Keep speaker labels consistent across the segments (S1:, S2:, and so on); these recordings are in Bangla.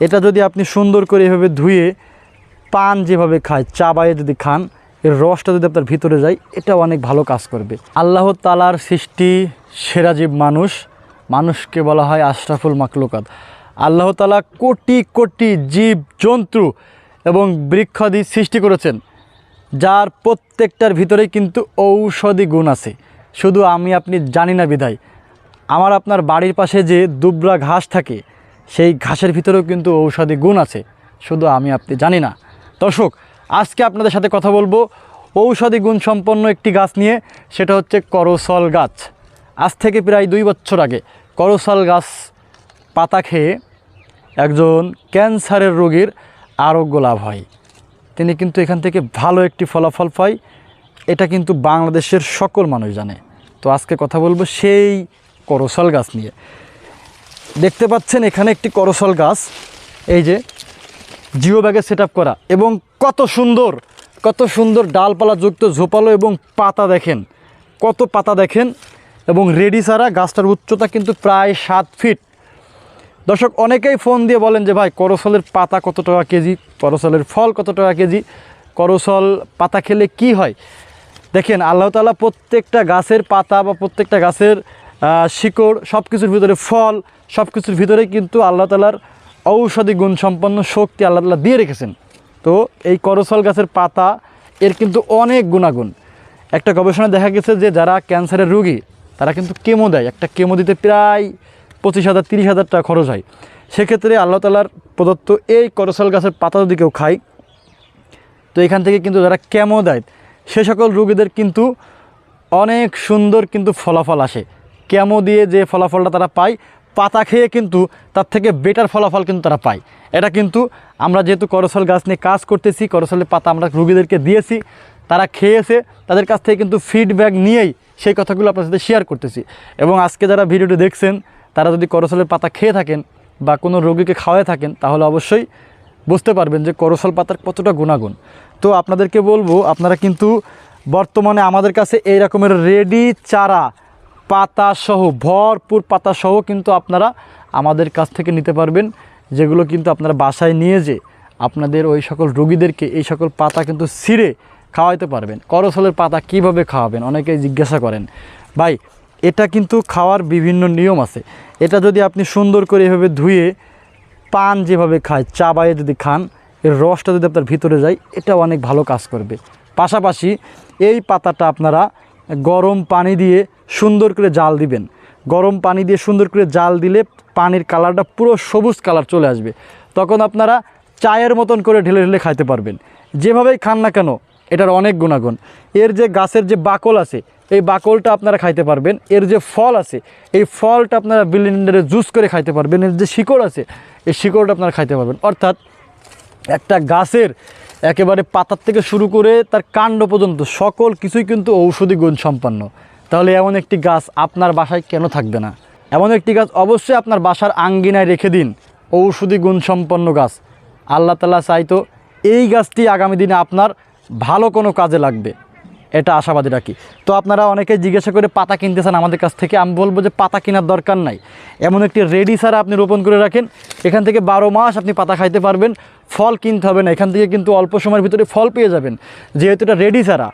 S1: এটা যদি আপনি সুন্দর করে এভাবে ধুয়ে পান যেভাবে খায়, চা বাইয়ে যদি খান, এর রসটা যদি আপনার ভিতরে যায় এটা অনেক ভালো কাজ করবে। আল্লাহ তালার সৃষ্টি সেরা জীব মানুষ, মানুষকে বলা হয় আশরাফুল মাকলুকাত আল্লাহ তালা কোটি কোটি জীব, জন্তু এবং বৃক্ষাদি সৃষ্টি করেছেন, যার প্রত্যেকটার ভিতরেই কিন্তু ঔষধি গুণ আছে। শুধু আমি, আপনি জানি না বিধায়। আমার আপনার বাড়ির পাশে যে দুবরা ঘাস থাকে সেই ঘাসের ভিতরেও কিন্তু ঔষধি গুণ আছে। শুধু আমি আপনি জানি না। দর্শক, আজকে আপনাদের সাথে কথা বলব ঔষধি গুণ সম্পন্ন একটি গাছ নিয়ে, সেটা হচ্ছে করসল গাছ। আজ থেকে প্রায় দুই বছর আগে করসল গাছ পাতা খেয়ে একজন ক্যান্সারের রোগীর আরোগ্য লাভ হয়। তিনি কিন্তু এখান থেকে ভালো একটি ফলাফল পায়। এটা কিন্তু বাংলাদেশের সকল মানুষ জানে। তো আজকে কথা বলব সেই করসল গাছ নিয়ে। দেখতে পাচ্ছেন এখানে একটি করসল গাছ। এই যে, জিও ব্যাগে সেট করা। এবং কত সুন্দর কত সুন্দর ডালপালা যুক্ত ঝোপালো এবং পাতা দেখেন। কত পাতা দেখেন। এবং রেডি ছাড়া গাছটার উচ্চতা কিন্তু প্রায় সাত ফিট। দর্শক, অনেকেই ফোন দিয়ে বলেন যে, ভাই করসলের পাতা কত টাকা কেজি? করসলের ফল কত টাকা কেজি? করসল পাতা খেলে কি হয়? দেখেন, আল্লাহ তালা প্রত্যেকটা গাছের পাতা বা প্রত্যেকটা গাছের শিকড় সব কিছুর ভিতরে ফল সব কিছুর ভিতরে কিন্তু আল্লাহ তালার ঔষধি গুণ সম্পন্ন শক্তি আল্লাহ তালা দিয়ে রেখেছেন। তো এই করসল গাছের পাতা, এর কিন্তু অনেক গুণাগুণ। একটা গবেষণায় দেখা গেছে যে যারা ক্যান্সারের রুগী, তারা কিন্তু কেমো দেয়। একটা কেমো দিতে প্রায় পঁচিশ হাজার, তিরিশ হাজার টাকা খরচ হয়। সেক্ষেত্রে আল্লাহ তালার প্রদত্ত এই করসল গাছের পাতা যদি কেউ খায়, তো এখান থেকে কিন্তু যারা কেমো দেয়, সে সকল রুগীদের কিন্তু অনেক সুন্দর কিন্তু ফলাফল আসে। কেমো দিয়ে যে ফলাফলটা তারা পায়, পাতা খেয়ে কিন্তু তার থেকে বেটার ফলাফল কিন্তু তারা পায়। এটা কিন্তু আমরা যেহেতু করসল গাছ নিয়ে কাজ করতেছি, করসলের পাতা আমরা রুগীদেরকে দিয়েছি, তারা খেয়েছে, তাদের কাছ থেকে কিন্তু ফিডব্যাক নিয়েই সেই কথাগুলো আপনার সাথে শেয়ার করতেছি। এবং আজকে যারা ভিডিওটি দেখছেন, তারা যদি করসলের পাতা খেয়ে থাকেন বা কোনো রোগীকে খাওয়ায় থাকেন, তাহলে অবশ্যই বুঝতে পারবেন যে করসল পাতার কতটা গুণাগুণ। তো আপনাদেরকে বলব, আপনারা কিন্তু বর্তমানে আমাদের কাছে এই রকমের রেডি চারা পাতা সহ ভরপুর পাতা সহ কিন্তু আপনারা আমাদের কাছ থেকে নিতে পারবেন, যেগুলো কিন্তু আপনারা বাসায় নিয়ে যে আপনাদের ওই সকল রোগীদেরকে এই সকল পাতা কিন্তু ছিঁড়ে খাওয়াইতে পারবেন। করসলের পাতা কীভাবে খাওয়াবেন? অনেকেই জিজ্ঞাসা করেন। ভাই, এটা কিন্তু খাওয়ার বিভিন্ন নিয়ম আছে। এটা যদি আপনি সুন্দর করে এভাবে ধুয়ে পান যেভাবে খায়, চা বাইয়ে যদি খান, এর রসটা যদি আপনার ভিতরে যায়, এটা অনেক ভালো কাজ করবে। পাশাপাশি এই পাতাটা আপনারা গরম পানি দিয়ে সুন্দর করে জাল দিবেন। গরম পানি দিয়ে সুন্দর করে জাল দিলে পানির কালারটা পুরো সবুজ কালার চলে আসবে। তখন আপনারা চায়ের মতন করে ঢেলে ঢেলে খাইতে পারবেন। যেভাবেই খান না কেন, এটার অনেক গুণাগুণ। এর যে গাছের যে বাকল আছে, এই বাকলটা আপনারা খাইতে পারবেন। এর যে ফল আছে, এই ফলটা আপনারা ব্লেন্ডারে জুস করে খাইতে পারবেন। এর যে শিকড় আছে, এই শিকড়টা আপনারা খাইতে পারবেন। অর্থাৎ একটা গাছের একেবারে পাতার থেকে শুরু করে তার কাণ্ড পর্যন্ত সকল কিছুই কিন্তু ঔষধি গুণ সম্পন্ন। তাহলে এমন একটি গাছ আপনার বাসায় কেন থাকবে না? এমন একটি গাছ অবশ্যই আপনার বাসার আঙ্গিনায় রেখে দিন, ঔষধি গুণ সম্পন্ন গাছ। আল্লাহ তালা চাইতো এই গাছটি আগামী দিনে আপনার ভালো কোনো কাজে লাগবে। এটা আশাবাদী রাখি। তো আপনারা অনেকে জিজ্ঞাসা করে পাতা কিনতেছেন আমাদের কাছ থেকে। আমি বলব যে পাতা কেনার দরকার নাই। এমন একটি রেডি সারা আপনি রোপণ করে রাখেন। এখান থেকে বারো মাস আপনি পাতা খাইতে পারবেন। ফল কিনতে হবে না। এখান থেকে কিন্তু অল্প সময়ের ভিতরে ফল পেয়ে যাবেন। যেহেতু এটা রেডি সারা,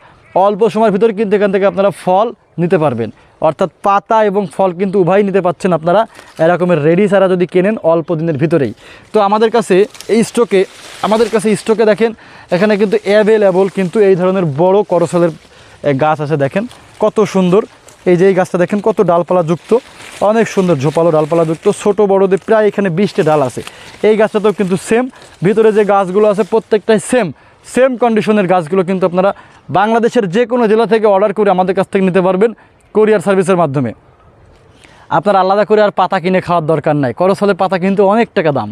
S1: অল্প সময়ের ভিতরে কিন্তু এখান থেকে আপনারা ফল নিতে পারবেন। অর্থাৎ পাতা এবং ফল কিন্তু উভয় নিতে পাচ্ছেন আপনারা। এরকমের রেডি সারা যদি কেনেন অল্প দিনের ভিতরেই। তো আমাদের কাছে এই স্টকে, আমাদের কাছে স্টকে দেখেন, এখানে কিন্তু অ্যাভেলেবল কিন্তু এই ধরনের বড় করসলের গাছ আছে দেখেন, কত সুন্দর। এই যে এই গাছটা দেখেন, কত ডালপালা যুক্ত অনেক সুন্দর ঝোপালো ডালপালা যুক্ত ছোট বড়দের প্রায় এখানে বিশটা ডাল আছে। এই গাছটাতেও কিন্তু সেম ভিতরে যে গাছগুলো আছে প্রত্যেকটাই সেম সেম কন্ডিশনের গাছগুলো কিন্তু আপনারা বাংলাদেশের যে কোনো জেলা থেকে অর্ডার করে আমাদের কাছ থেকে নিতে পারবেন কোরিয়ার সার্ভিসের মাধ্যমে। আপনার আলাদা করে আর পাতা কিনে খাওয়ার দরকার নাই। করসলের পাতা কিন্তু অনেক টাকা দাম।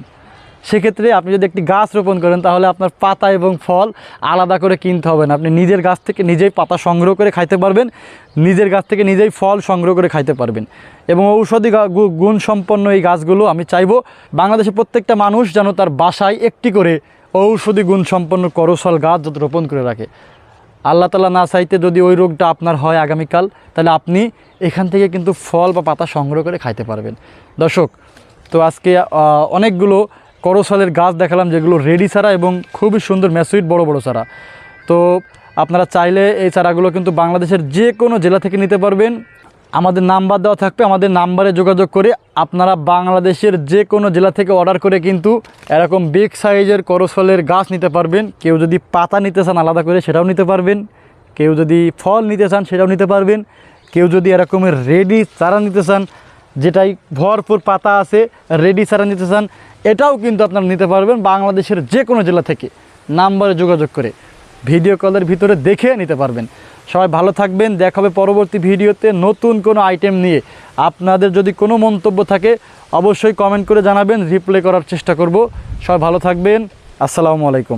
S1: সেক্ষেত্রে আপনি যদি একটি গাছ রোপণ করেন, তাহলে আপনার পাতা এবং ফল আলাদা করে কিনতে হবে না। আপনি নিজের গাছ থেকে নিজেই পাতা সংগ্রহ করে খাইতে পারবেন, নিজের গাছ থেকে নিজেই ফল সংগ্রহ করে খাইতে পারবেন। এবং ঔষধি গা- গু- গুণসম্পন্ন এই গাছগুলো আমি চাইব, বাংলাদেশের প্রত্যেকটা মানুষ যেন তার বাসায় একটি করে ঔষধি গুণসম্পন্ন করসল গাছ যাতে রোপণ করে রাখে। আল্লাহ তালা না চাইতে যদি ওই রোগটা আপনার হয় আগামীকাল, তাহলে আপনি এখান থেকে কিন্তু ফল বা পাতা সংগ্রহ করে খাইতে পারবেন। দর্শক, তো আজকে অনেকগুলো করসালের গাছ দেখালাম যেগুলো রেডি চারা এবং খুবই সুন্দর ম্যাসুইট বড় বড় চারা। তো আপনারা চাইলে এই চারাগুলো কিন্তু বাংলাদেশের যে কোনো জেলা থেকে নিতে পারবেন। আমাদের নাম্বার দেওয়া থাকবে, আমাদের নাম্বারে যোগাযোগ করে আপনারা বাংলাদেশের যে কোনো জেলা থেকে অর্ডার করে কিন্তু এরকম বিগ সাইজের করসফলের গাছ নিতে পারবেন। কেউ যদি পাতা নিতে চান আলাদা করে সেটাও নিতে পারবেন। কেউ যদি ফল নিতে চান সেটাও নিতে পারবেন। কেউ যদি এরকমের রেডি চারা নিতে চান যেটাই ভরপুর পাতা আছে রেডি চারা নিতে চান, এটাও কিন্তু আপনারা নিতে পারবেন বাংলাদেশের যে কোনো জেলা থেকে। নাম্বারে যোগাযোগ করে ভিডিও কলের ভিতরে দেখে নিতে পারবেন। সবাই ভালো থাকবেন, দেখা হবে পরবর্তী ভিডিওতে নতুন কোনো আইটেম নিয়ে। আপনাদের যদি কোনো মন্তব্য থাকে, অবশ্যই কমেন্ট করে জানাবেন রিপ্লাই করার চেষ্টা করব। সবাই ভালো থাকবেন, আসসালামু আলাইকুম।